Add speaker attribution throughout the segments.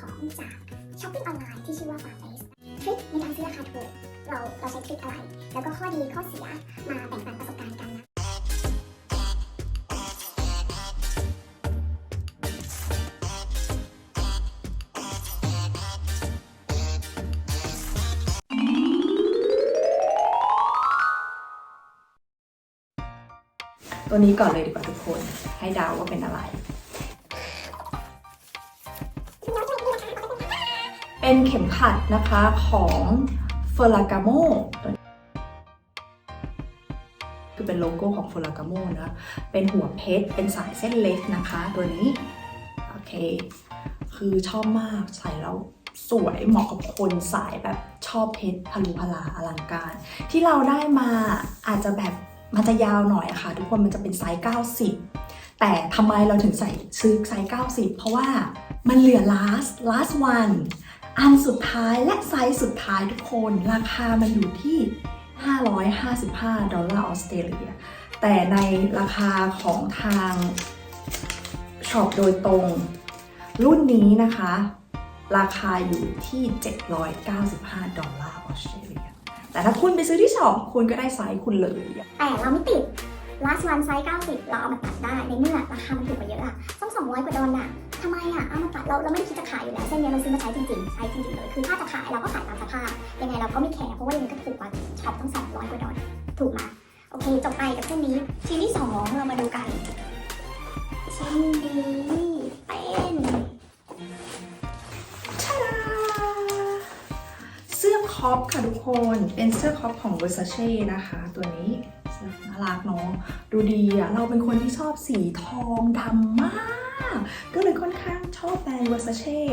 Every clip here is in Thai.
Speaker 1: ของจากช้อปปิ้งออนไลน์ที่ชื่อว่า Farface ทริคในการซื้อราคาถูกเราเราใช้ทริคอะไร แล้วก็ข้อดีข้อเสียมาแบ่งปันประสบการณ์กันนะ
Speaker 2: ตัวนี้ก่อนเลยดีกว่าทุกคน ให้เดาวว่าเป็นอะไร เป็นเข็มขัดนะคะของเฟอร์ a กาโมคือเป็นโลโก้ของเฟอร์ a กาโมนะ เป็นหัวเพชร เป็นสายเส้นเล็กนะคะ ตัวนี้ โอเค คือชอบมากใส่แล้วสวยเหมาะกับคนสายแบบชอบเพชรพลุพลาอลังการ ที่เราได้มาอาจจะแบบมันจะยาวหน่อยอะค่ะ ทุกคนมันจะเป็นไซส์ 90 แต่ทำไมเราถึงใส่ซื้อไซส์ 90 เพราะว่ามันเหลือ last last one อันสุดท้ายและไซส์สุดท้ายทุกคน ราคามันอยู่ที่ 555 ดอลลาร์ออสเตรเลีย แต่ในราคาของทางช็อปโดยตรง รุ่นนี้นะคะ ราคาอยู่ที่ 795 ดอลลาร์ออสเตรเลีย แต่ถ้าคุณไปซื้อที่ช็อปคุณก็ได้ไซส์คุณเลย
Speaker 1: แต่เราไม่ติด last one size 90 เราเอามาตัดได้ในเมื่อราคามันถูกกว่าเยอะอะต้อง200 กว่าดอลลาร์ทำไมอะเอามาตัดเราเราไม่ได้คิดจะขายอยู่แล้วเส้นนี้เราซื้อมาใช้จริงๆใช้จริงๆเลยคือถ้าจะขายเราก็ขายตามสภาพยังไงเราก็ไม่แคร์เพราะว่ายังไงก็ถูกกว่าช็อปตั้ง200 กว่าดอลล์ถูกไหมโอเคจบไปกับเส้นนี้ชิ้นที่ 2 เรามาดูกัน ชิ้นนี้เป็น
Speaker 2: ชาดเสื้อคอปค่ะทุกคนเป็นเสื้อคอปของ Versace นะคะ ตัวนี้ รักเนาะดูดีอะเราเป็นคนที่ชอบสีทองดำมาก ก็เลยค่อนข้างชอบแบรนด์ Versace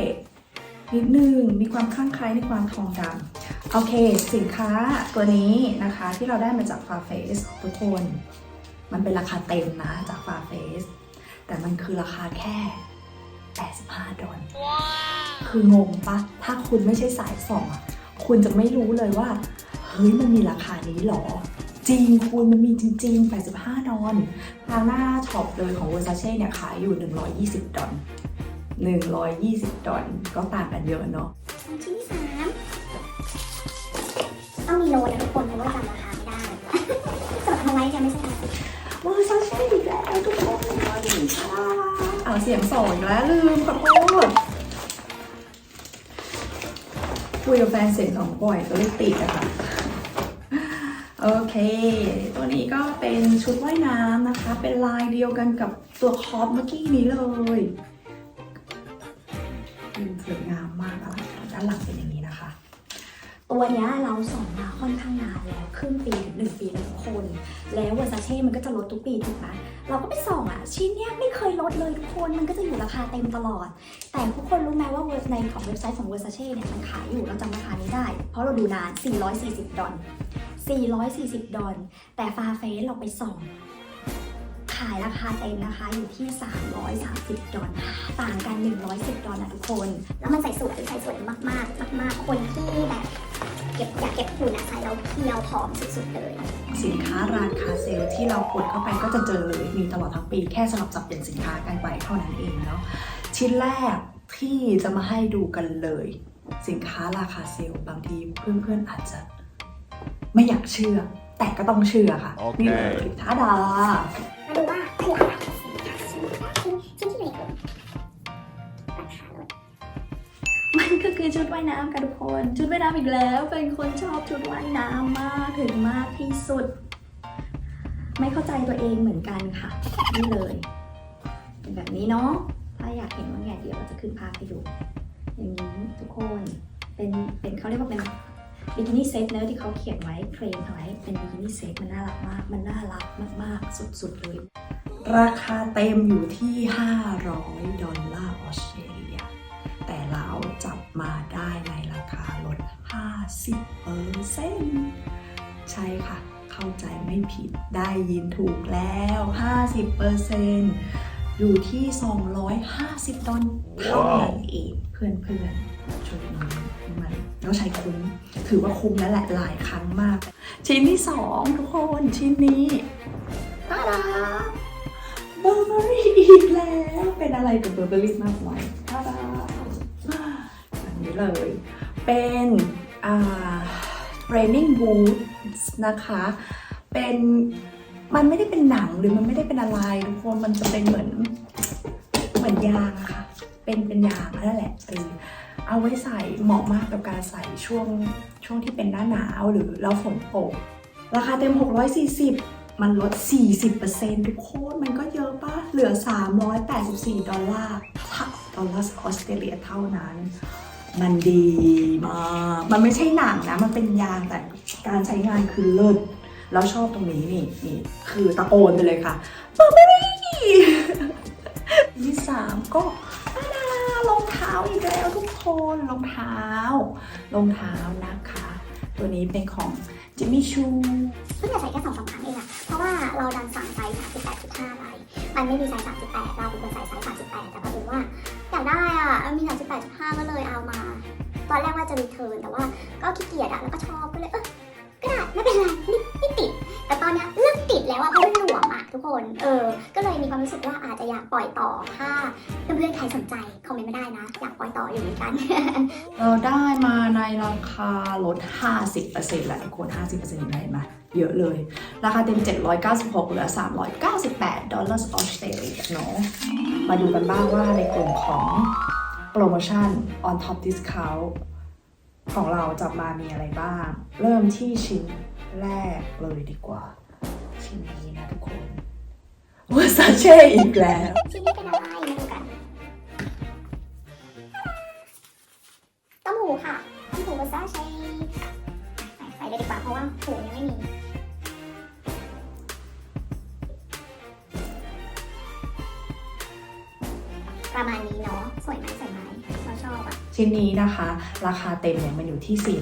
Speaker 2: นิดนึงมีความคลั่งไคล้ในความทองดำโอเค สินค้าตัวนี้นะคะที่เราได้มาจาก Farface ทุกคน มันเป็นราคาเต็มนะจาก Farface แต่มันคือราคาแค่ 85 ดอลลาร์คืองงปะถ้าคุณไม่ใช่สายส่องอะคุณจะไม่รู้เลยว่า เฮ้ย มันมีราคานี้หรอ จริงคุณมันมีจริง ๆ 85 ดอลทางหน้าช็อปเลยของ Versace เนี่ยขายอยู่ 120 ดอล120 ดอลก็ต่างกันเยอะเนาะ
Speaker 1: ชิ้นที่สามต้องมีโลนะทุกคนเพราะว่าจำราคาไม่ได้จดเอาไว้จะไม่ใช่อะไร
Speaker 2: Versace อีกแล้วทุกคนอ่าเสียงสองอีกแล้วลืมขอโทษคุยกับแฟนเสียงสองบ่อยก็เลยติดอะค่ะ โอเค ตัวนี้ก็เป็นชุดว่ายน้ำนะคะ เป็นลายเดียวกันกับตัวคอปเมื่อกี้นี้เลยสวยงามมากอะด้านหลังเป็นอย่างนี้นะคะ
Speaker 3: ตัวนี้เราส่องมาค่อนข้างนานแล้วครึ่งปีถึงหนึ่งปีแล้วทุกคน แล้วเวอร์ซาเช่มันก็จะลดทุกปีถูกไหมเราก็ไปส่องอะ ชิ้นเนี้ยไม่เคยลดเลยทุกคนมันก็จะอยู่ราคาเต็มตลอด แต่ทุกคนรู้ไหมว่าเวอร์ในของเว็บไซต์ของเวอร์ซาเช่เนี่ยมันขายอยู่เราจำราคานี้ได้ เพราะเราดูนาน 440 ดอลลาร์ 440 ดอลแต่ฟาเฟสเราไปส่องขายราคาเต็มนะคะอยู่ที่ 330 ดอลต่างกัน 110 ดอลนะทุกคน
Speaker 1: แล้วมันใส่สวยใส่สวยมากๆ มาก ๆ คนที่แบบเก็บอยากเก็บหุ่นอะใส่แล้วเพียวผอมสุดๆเลย
Speaker 2: สินค้าราคาเซลที่เรากดเข้าไปก็จะเจอเลยมีตลอดทั้งปีแค่สลับสับเปลี่ยนสินค้ากันไปเท่านั้นเองเนาะชิ้นแรกที่จะมาให้ดูกันเลย สินค้าราคาเซลบางทีเพื่อนๆอาจจะ ไม่อยากเชื่อ แต่ก็ต้องเชื่อค่ะ
Speaker 4: โอเค
Speaker 2: นี่เลยท้าดา
Speaker 1: มาดูว่าคืออะไรชิ้นชิ้นชิ้นที่ไหนก่อนราคาลด
Speaker 3: มันก็คือชุดว่ายน้ำค่ะทุกคน ชุดว่ายน้ำอีกแล้ว เป็นคนชอบชุดว่ายน้ำมากถึงมากที่สุด ไม่เข้าใจตัวเองเหมือนกันค่ะ นี่เลยเป็นแบบนี้เนาะถ้าอยากเห็นว่าไงเดี๋ยวเราจะขึ้นภาพให้ดูอย่างนี้ทุกคนเป็นเป็นเขาเรียกว่าเป็น บิกินี่เซตเนอะที่เขาเขียนไว้เคลมเอาไว้เป็นบิกินี่เซตมันน่ารักมาก มันน่ารักมาก ๆ สุด ๆ เลย
Speaker 2: ราคาเต็มอยู่ที่ 500 ดอลลาร์ออสเตรเลีย แต่เราจับมาได้ในราคาลด 50เปอร์เซ็นต์ใช่ค่ะ เข้าใจไม่ผิดได้ยินถูกแล้ว 50เปอร์เซ็นต์อยู่ที่ 250 ดอลเท่านั้นเองเพื่อนๆ ชุดนี้มันเราใช้คุ้ม ถือว่าคุ้มแล้วแหละหลายครั้งมาก ชิ้นที่สองทุกคนชิ้นนี้ตาดาเบอร์เบอรี่อีกแล้ว เป็นอะไรกับเบอร์เบอรี่มากมายท่าดานี้เลย เป็นอ่า raining boots นะคะ เป็นมันไม่ได้เป็นหนังหรือมันไม่ได้เป็นอะไรทุกคนมันจะเป็นเหมือนเหมือนยางอะค่ะ เป็นเป็นยางนั่นแหละเออ เอาไว้ใส่เหมาะมากกับการใส่ช่วงช่วงที่เป็นหน้าหนาวหรือแล้วฝนตก ราคาเต็ม 640 มันลด 40%ทุกคนมันก็เยอะปะเหลือ 384 ดอลลาร์ดอลลาร์ออสเตรเลียเท่านั้น มันดีมาก มันไม่ใช่หนังนะ มันเป็นยางแต่การใช้งานคือเลิศแล้วชอบตรงนี้นี่นี่คือตะโกนไปเลยค่ะบอบรี่ที่สามก็ตาดารองเท้าอีกแล้วทุกค นรองเท้ารองเท้านะคะ ตัวนี้เป็นของจิมมี่ชู
Speaker 1: เพิ่งจะใส่แค่สองสามครั้งเองอะเพราะว่าเราดันสั่งไซส์38.5ไปมันไม่มีไซส์38 เราเป็นคนใส่ไซส์38 แต่พอดีว่าอยากได้อะมันมี38.5 ก็เลยเอามา ตอนแรกว่าจะรีเทิร์นแต่ว่าก็ขี้เกียจอะแล้วก็ชอบก็เลยเออก็ได้ไม่เป็นไรไม่ไม่ติด แต่ตอนเนี้ยเลิกติดแล้วอะเพราะมันหลวมอะ ทุกคน เออ ก็เลยมีความรู้สึกว่าอาจจะอยากปล่อยต่อ ถ้าเพื่อนๆใครสนใจคอมเมนต์มาได้นะ อยากปล่อยต่ออยู่เหมือนกัน
Speaker 2: เราได้มาในราคาลด 50%แหละทุกคน 50%เห็นไหมเยอะเลย ราคาเต็ม 796เหลือ 398 ดอลลาร์ออสเตรเลียเนาะมาดูกันบ้างว่าในกลุ่มของโปรโมชั่น on top discount ของเราจะมามีอะไรบ้าง เริ่มที่ชิ้นแรกเลยดีกว่า ชิ้นนี้นะทุกคน ว่าซาเช่อีกแล้ว
Speaker 1: ชิ้นนี้นะคะ รา
Speaker 2: คาเต็มเนี่ยมันอยู่ที่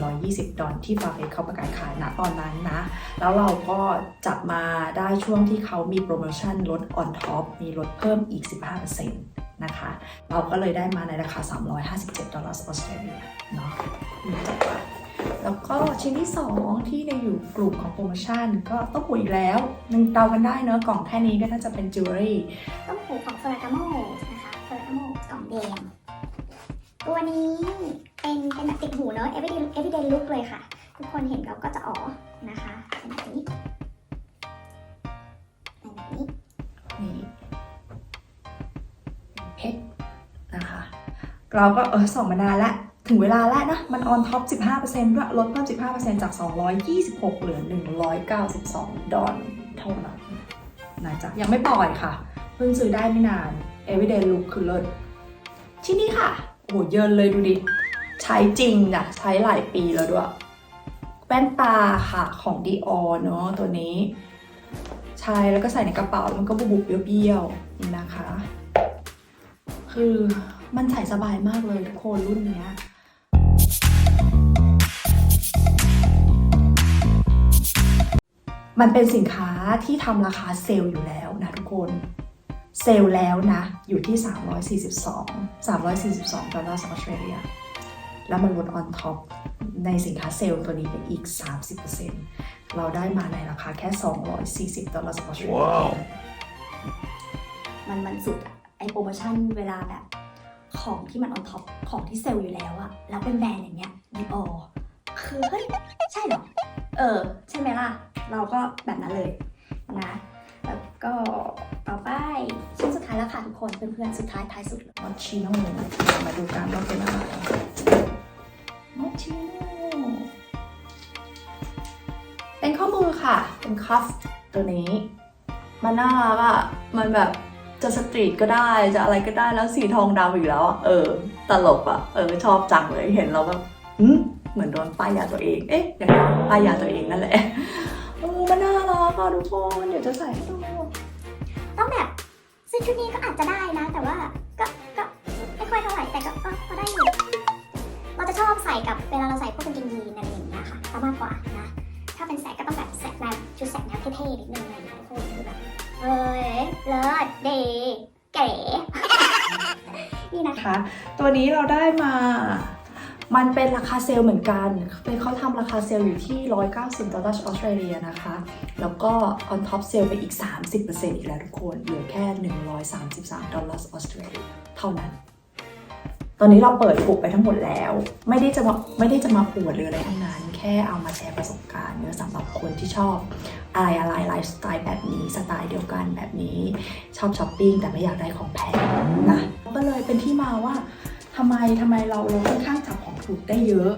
Speaker 2: 420 ดอลที่ฟาเฟเขาประกาศขายณตอนนั้นนะ แล้วเราก็จับมาได้ช่วงที่เขามีโปรโมชั่นลด on top มีลดเพิ่มอีก 15%นะคะ เราก็เลยได้มาในราคา 357 ดอลลาร์ออสเตรเลียเนาะจัดไปแล้วก็ชิ้นที่ 2 ที่ในอยู่กลุ่มของโปรโมชั่น ก็ต้องปุ๋ยอีกแล้วนึงเดากันได้เนอะกล่องแค่นี้ก็น่าจะเป็นจิวเวลรี่
Speaker 1: ต้มหูของเฟอร์รากาโมนะคะเฟอร์รากาโมกล่องแดง ตัวนี้เป็นเป็นแบบติดหูเนอะ everyday everyday look เลยค่ะ ทุกคนเห็นเราก็จะอ๋อนะคะเป็นแบบนี้เป็นแบบนี้
Speaker 2: นี่เพชรนะคะ เราก็เออส่องมานานแล้วถึงเวลาแล้วนะ มันออนท็อป 15%ด้วยลดเพิ่ม 15%จาก 226 เหลือ 192 ดอลเท่านั้นนะจ๊ะยังไม่ปล่อยค่ะ เพิ่งซื้อได้ไม่นาน everyday look คือเลิศชิ้นนี้ค่ะ โหเยินเลยดูดิ ใช้จริงอะใช้หลายปีแล้วด้วย แว่นตาค่ะของ Dior เนอะตัวนี้ ใช้แล้วก็ใส่ในกระเป๋ามันก็บุบๆเบี้ยวๆนี่นะคะ คือมันใส่สบายมากเลยทุกคนรุ่นเนี้ยมันเป็นสินค้าที่ทำราคาเซลล์อยู่แล้วนะทุกคน เซลล์แล้วนะ อยู่ที่ 342 342ดอลลาร์สหรัฐออสเตรเลียแล้วมันลดออนท็อปในสินค้าเซลล์ตัวนี้ไปอีก 30%เราได้มาในราคาแค่ 240 ดอลลาร์สหรัฐออสเตรเลีย
Speaker 4: ว้าว
Speaker 3: มันมันสุดอะไอโปรโมชั่นเวลาแบบ ของที่มันออนท็อปของที่เซลล์อยู่แล้วอะแล้วเป็นแบรนด์อย่างเงี้ยดีออคือเฮ้ย ใช่เหรอ เออ ใช่ไหมล่ะ เราก็แบบนั้นเลยนะแล้ว ก็ต่อไปชิ้นสุดท้ายแล้วค่ะทุกคนเพื่อนๆสุดท้ายท้ายสุด
Speaker 2: มอชชิโน่มาดูกันว่าเป็นอะไรมอชชิโน่เป็นข้อมือค่ะ เป็นคัฟตัวนี้ มันน่ารักอะมันแบบจะสตรีทก็ได้จะอะไรก็ได้แล้วสีทองดำอีกแล้วอะเออ ตลกอะเออ ชอบจังเลยเห็นแล้วแบบหืมเหมือนโดนป้ายยาตัวเอง เอ๊ะอย่างนั้ป้ายยาตัวเองนั่นแหละเออมันน่ารักอะทุกคนเดี๋ยวจะใส่ให้ดู
Speaker 1: ต้องแบบซื้อชุดนี้ก็อาจจะได้นะ แต่ว่าก็ก็ไม่ค่อยเท่าไหร่แต่ก็ก็ได้อยู่เราจะชอบใส่กับเวลาเราใส่พวกกางเกงยีนอะไรอย่างเงี้ยค่ะซะมากกว่านะถ้าเป็นแสกก็ต้องแบบแสกแนวชุดแสกแนวเท่ๆนิดนึงอะไรอย่างเงี้ยทุกคนคือแบบเอ้ยเลิศเดเก๋นี่นะ
Speaker 2: คะ ตัวนี้เราได้มา มันเป็นราคาเซลล์เหมือนกัน เป็นเขาทำราคาเซลล์อยู่ที่ 190ดอลลาร์ออสเตรเลียนะคะ แล้วก็ on top เซลล์ไปอีก 30%อีกแล้วทุกคน เหลือแค่ 133ดอลลาร์ออสเตรเลียเท่านั้น ตอนนี้เราเปิดกลุ่มไปทั้งหมดแล้ว ไม่ได้จะมาไม่ได้จะมาอวดหรืออะไรทั้งนั้น แค่เอามาแชร์ประสบการณ์เนื้อสำหรับคนที่ชอบอะไรอะไรไลฟ์สไตล์แบบนี้สไตล์เดียวกันแบบนี้ชอบช้อปปิ้งแต่ไม่อยากได้ของแพงนะก็เลยเป็นที่มาว่าทำไมทำไมเราเราค่อนข้างจับ ถูกได้เยอะ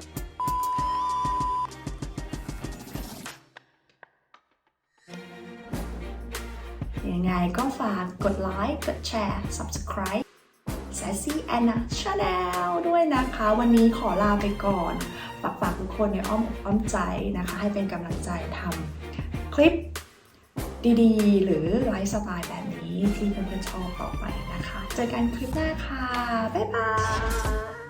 Speaker 2: ยังไงก็ฝากกดไลค์ กดแชร์ subscribe Sassy Anna Channel ด้วยนะคะ วันนี้ขอลาไปก่อนฝากฝากทุกคนในอ้อมอกอ้อมใจนะคะ ให้เป็นกำลังใจทำคลิปดีๆ หรือไลฟ์สไตล์แบบนี้ที่เพื่อนๆชอบต่อไปนะคะ เจอกันคลิปหน้าค่ะ บ๊ายบาย